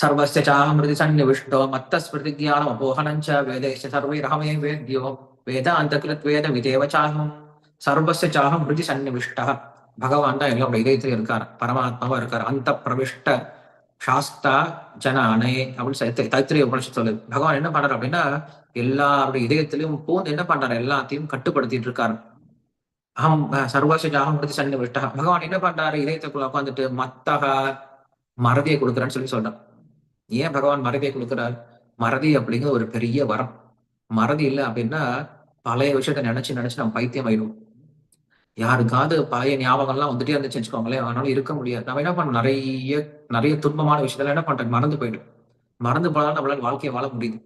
சர்வஸ்ய சாமிருதி சந்நிவிஷ்டோ மத்த ஸ்மிருதி தியானம் அபோகனஞ்ச சர்வை சர்வைரகமே வேத்யோ வேதாந்த கிருத் வேத விதேவ சாகம் சர்வஸ்ய சாகம் மிருதி சந்நிவிஷ்ட. பகவான் தான் எங்களோட இதயத்தில் இருக்கார். பரமாத்மாவா இருக்கார். அந்த பிரவிஷ்ட சாஸ்தா ஜன அணை அப்படின்னு தைத்திரிய உபனிஷம் சொல்லு பகவான் என்ன பண்றாரு அப்படின்னா எல்லாருடைய இதயத்திலையும் பூந்து என்ன பண்றாரு? எல்லாத்தையும் கட்டுப்படுத்திட்டு இருக்காரு. அகம் சர்வஸ்ய ஜாகம் மிருதி சந்நிவிஷ்ட. பகவான் என்ன பண்றாரு? இதயத்துக்குள்ள உட்காந்துட்டு மத்தக மறதியை கொடுக்குறேன்னு சொல்லி சொல்றான் ஏன் பகவான் மறதியை கொடுக்குறார்? மறதி அப்படிங்கிற ஒரு பெரிய வரம். மறதி இல்லை அப்படின்னா பழைய விஷயத்த நினைச்சு நினைச்சு நம்ம பைத்தியம் ஆயிடும் யாருக்காவது பழைய ஞாபகம்லாம் வந்துட்டே இருந்துச்சு வச்சுக்கோங்களேன். அதனால இருக்க முடியாது. நம்ம என்ன பண்ணோம் நிறைய நிறைய துன்பமான விஷயத்துல என்ன பண்றோம் மறந்து போயிடும். மறந்து போனாலும் நம்மளால வாழ்க்கையை வாழ முடியுது.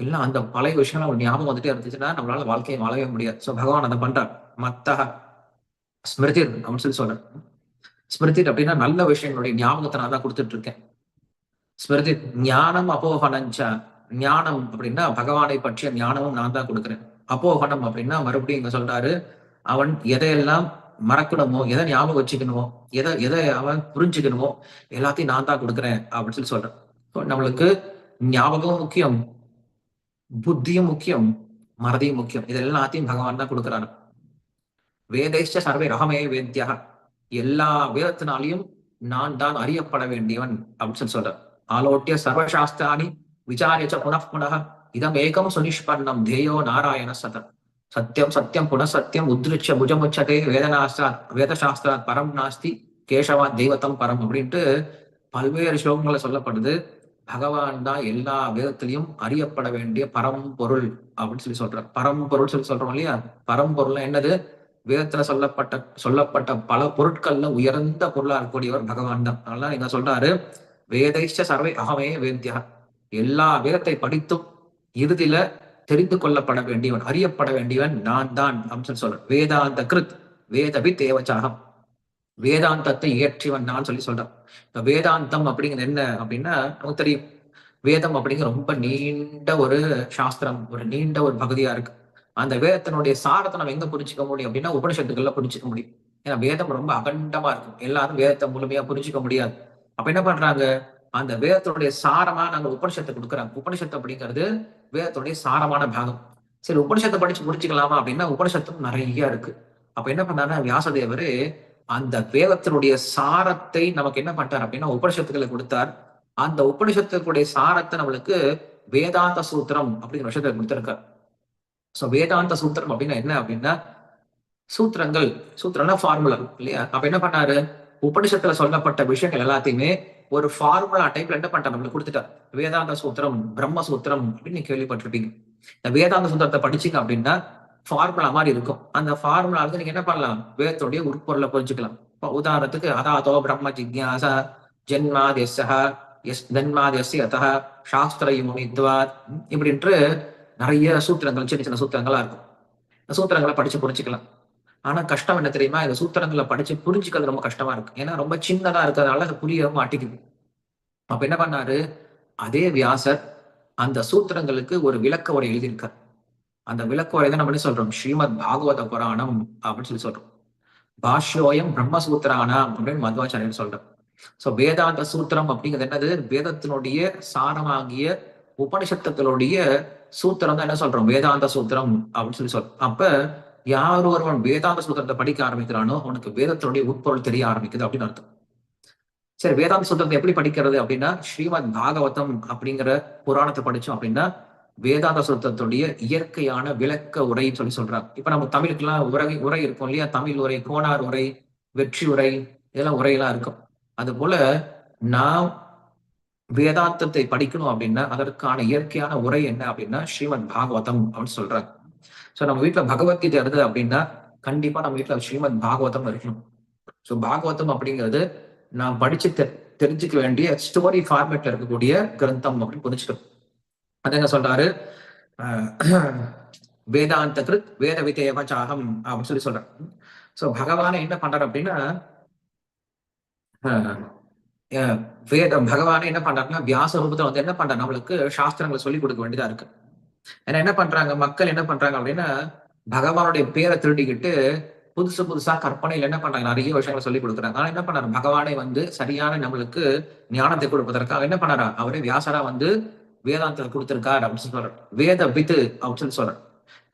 இல்ல அந்த பழைய விஷயம் ஒரு ஞாபகம் வந்துட்டே இருந்துச்சுன்னா நம்மளால வாழ்க்கையை வாழவே முடியாது. சோ பகவான் அதை பண்றார். மத்தக ஸ்மிருதி அப்படின்னு சொல்லி சொல்றேன் ஸ்மிருதி அப்படின்னா நல்ல விஷயங்களுடைய ஞாபகத்தை நான் தான் கொடுத்துட்டு இருக்கேன். ஸ்மிருதி ஞானம் அபோகனஞ்ச ஞானம் அப்படின்னா பகவானை பற்றிய ஞானமும் நான் தான் கொடுக்குறேன். அப்போகணம் அப்படின்னா மறுபடியும் இங்க சொல்றாரு அவன் எதையெல்லாம் மறக்கணுமோ எதை ஞாபகம் வச்சுக்கணுமோ எதை எதை அவன் புரிஞ்சுக்கணுமோ எல்லாத்தையும் நான் தான் கொடுக்குறேன் அப்படின்னு சொல்லி சொல்றேன். நம்மளுக்கு ஞாபகம் முக்கியம் புத்தியும் முக்கியம் மறதியும் முக்கியம். இது எல்லாத்தையும் பகவான் தான் கொடுக்குறாரு. வேதைஷ்ட சர்வே ரகமே வேத்தியாக எல்லா வேதத்தினாலையும் நான் தான் அறியப்பட வேண்டியவன் அப்படின்னு சொல்லி சொல்றேன் ஆலோட்டிய சர்வசாஸ்திராணி விசாரிய புனః புனः இதம் ஏகம் சுனிஷ்பண்ணம் தேயோ நாராயண சதம் சத்தியம் சத்தியம் புனசத்தியம் உத்ருச்ச புஜமுச்சதே வேதனாஸ்திராத் வேதசாஸ்திரா பரம் நாஸ்தி கேசவா தெய்வத்தம் பரம் அப்படின்ட்டு பல்வேறு ஸ்லோகங்களை சொல்லப்படுது. பகவான் தான் எல்லா வேதத்திலையும் அறியப்பட வேண்டிய பரம்பொருள் அப்படின்னு சொல்லி சொல்ற பரம்பொருள் சொல்லி சொல்றோம் இல்லையா? பரம்பொருள் என்னது? வேதத்துல சொல்லப்பட்ட சொல்லப்பட்ட பல பொருட்கள்ல உயர்ந்த பொருளா இருக்கக்கூடியவர் பகவான் தான். அதனால நீங்க சொல்றாரு. வேதைஷ்ட சர்வை அகமே வேத்தியா எல்லா வேதத்தை படித்தும் இறுதியில தெரிந்து கொள்ளப்பட வேண்டியவன் அறியப்பட வேண்டியவன் நான் தான் அப்படின்னு சொல்றேன் வேதாந்த கிருத் வேதபி தேவச்சாகம். வேதாந்தத்தை இயற்றிவன் நான் சொல்லி சொல்றேன் இப்ப வேதாந்தம் அப்படிங்கிறது என்ன அப்படின்னா நமக்கு தெரியும். வேதம் அப்படிங்கிற ரொம்ப நீண்ட ஒரு சாஸ்திரம் ஒரு நீண்ட ஒரு பகுதியா இருக்கு. அந்த வேதத்தினுடைய சாரத்தை நம்ம எங்க புரிஞ்சுக்க முடியும் அப்படின்னா உபனிஷத்துக்கள்ல புரிஞ்சுக்க முடியும். ஏன்னா வேதம் ரொம்ப அகண்டமா இருக்கும். எல்லாரும் வேதத்தை முழுமையா புரிஞ்சுக்க முடியாது. அப்ப என்ன பண்றாங்க? அந்த வேதத்தினுடைய சாரமா நாங்க உபனிஷத்தை கொடுக்குறாங்க உபனிஷத்து அப்படிங்கிறது வேதத்துடைய சாரமான பாகம். சரி உபனிஷத்தை படிச்சு முடிச்சுக்கலாமா அப்படின்னா உபனிஷத்தும் நிறைய இருக்கு. அப்ப என்ன பண்ணாரு வியாசதேவர் அந்த வேதத்தினுடைய சாரத்தை நமக்கு என்ன பண்ணிட்டார் அப்படின்னா உபனிஷத்துக்களை கொடுத்தார். அந்த உபனிஷத்துக்குடைய சாரத்தை நம்மளுக்கு வேதாந்த சூத்திரம் அப்படிங்கிற விஷயத்தை கொடுத்திருக்கார். சோ வேதாந்த சூத்திரம் அப்படின்னா என்ன அப்படின்னா சூத்திரங்கள் சூத்திரம்னா ஃபார்முலா இல்லையா? அப்ப என்ன பண்ணாரு? உபனிஷத்துல சொல்லப்பட்ட விஷயங்கள் எல்லாத்தையுமே ஒரு ஃபார்முலா டைப்ல என்ன பண்ணிட்டா நம்மளுக்கு கொடுத்துட்டார். வேதாந்த சூத்திரம் பிரம்ம சூத்திரம் அப்படின்னு நீங்க கேள்விப்பட்டிருப்பீங்க. இந்த வேதாந்த சூத்திரத்தை படிச்சீங்க அப்படின்னா ஃபார்முலா மாதிரி இருக்கும். அந்த ஃபார்முலா வந்து நீங்க என்ன பண்ணலாம்? வேதத்துடைய உட்பொருளை புரிஞ்சுக்கலாம். உதாரணத்துக்கு அதாதோ பிரம்ம ஜிக்யாசா ஜென்மாதியசா எஸ் ஜென்மாதியசி அத்தா சாஸ்திர யுனித்வாத் இப்படின்ட்டு நிறைய சூத்திரங்கள் சின்ன சின்ன சூத்திரங்களா இருக்கும். சூத்திரங்களை படிச்சு புரிஞ்சுக்கலாம். ஆனா கஷ்டம் என்ன தெரியுமா? இந்த சூத்திரங்களை படிச்சு புரிஞ்சுக்கிறது ரொம்ப கஷ்டமா இருக்கு. ஏன்னா ரொம்ப சின்னதா இருக்கிறதுனால அது புரிய மாட்டேங்குது. அப்ப என்ன பண்ணாரு? அதே வியாசர் அந்த சூத்திரங்களுக்கு ஒரு விளக்க உரை எழுதியிருக்கார். அந்த விளக்க உரை தான் நம்ம சொல்றோம்? ஸ்ரீமத் பாகவத புராணம் அப்படின்னு சொல்லி சொல்றோம். பாஷ்யோயம் பிரம்மசூத்திரானாம் அப்படின்னு மதுவாச்சாரியன் சொல்றோம் சோ வேதாந்த சூத்திரம் அப்படிங்கிறது என்னது? வேதத்தினுடைய சாரமாகிய உபனிஷத்துக்களுடைய சூத்திரம் தான் என்ன சொல்றோம்? வேதாந்த சூத்திரம் அப்படின்னு சொல்லி சொல்றோம். அப்ப யார் ஒருவன் வேதாந்த சூத்திரத்தை படிக்க ஆரம்பிக்கிறானோ அவனுக்கு வேதத்தினுடைய உட்பொருள் தெரிய ஆரம்பிக்குது அப்படின்னு அர்த்தம். சரி வேதாந்த சூத்திரத்தை எப்படி படிக்கிறது அப்படின்னா ஸ்ரீமத் பாகவதம் அப்படிங்கிற புராணத்தை படிச்சோம் அப்படின்னா வேதாந்த சூத்திரத்துடைய இயற்கையான விளக்க உரைன்னு சொல்லி சொல்றாங்க. இப்ப நம்ம தமிழுக்கெல்லாம் உரை உரை இருக்கும் இல்லையா? தமிழ் உரை கோனார் உரை வெற்றி உரை இதெல்லாம் உரையெல்லாம் இருக்கும். அது போல நாம் வேதாந்தத்தை படிக்கணும் அப்படின்னா அதற்கான இயற்கையான உரை என்ன அப்படின்னா ஸ்ரீமத் பாகவதம் அப்படின்னு சொல்றாங்க. சோ நம்ம வீட்டுல பகவத்கீதை இருந்தது அப்படின்னா கண்டிப்பா நம்ம வீட்டுல ஸ்ரீமத் பாகவதம் இருக்கணும். சோ பாகவதம் அப்படிங்கிறது நான் படிச்சு தெ தெரிஞ்சுக்க வேண்டிய ஸ்டோரி ஃபார்மேட்ல இருக்கக்கூடிய கிரந்தம் அப்படின்னு புரிஞ்சுக்கணும். அது என்ன சொல்றாரு? வேதாந்த கிருத் வேத விதேவ சாகம் அப்படின்னு சொல்லி சொல்றாரு. சோ பகவான என்ன பண்றாரு அப்படின்னா வேத பகவான என்ன பண்றாருன்னா வியாச ரூபத்துல வந்து என்ன பண்றாரு? நம்மளுக்கு சாஸ்திரங்களை சொல்லி கொடுக்க வேண்டியதா இருக்கு. ஏன்னா என்ன பண்றாங்க? மக்கள் என்ன பண்றாங்க அப்படின்னா பகவானுடைய பேரை திருடிக்கிட்டு புதுசு புதுசா கற்பனையில என்ன பண்றாங்க? நிறைய விஷயங்களை சொல்லி கொடுக்குறாங்க. ஆனா என்ன பண்ணாரு? பகவானை வந்து சரியான நம்மளுக்கு ஞானத்தை கொடுப்பதற்காக என்ன பண்ணாரா? அவரே வியாசரா வந்து வேதாந்தத்தை கொடுத்திருக்காரு அப்படின்னு சொல்லி சொல்றாரு. வேத வித்து அப்படின்னு சொல்லி சொல்றாரு.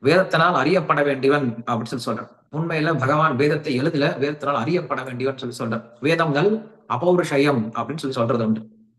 வேதத்தினால் அறியப்பட வேண்டியவன் அப்படின்னு சொல்லி சொல்றார். உண்மையில பகவான் வேதத்தை எழுதல வேதத்தினால் அறியப்பட வேண்டியவன் சொல்லி சொல்றார். வேதங்கள் அபௌருஷயம் அப்படின்னு சொல்லி சொல்றது உண்டு.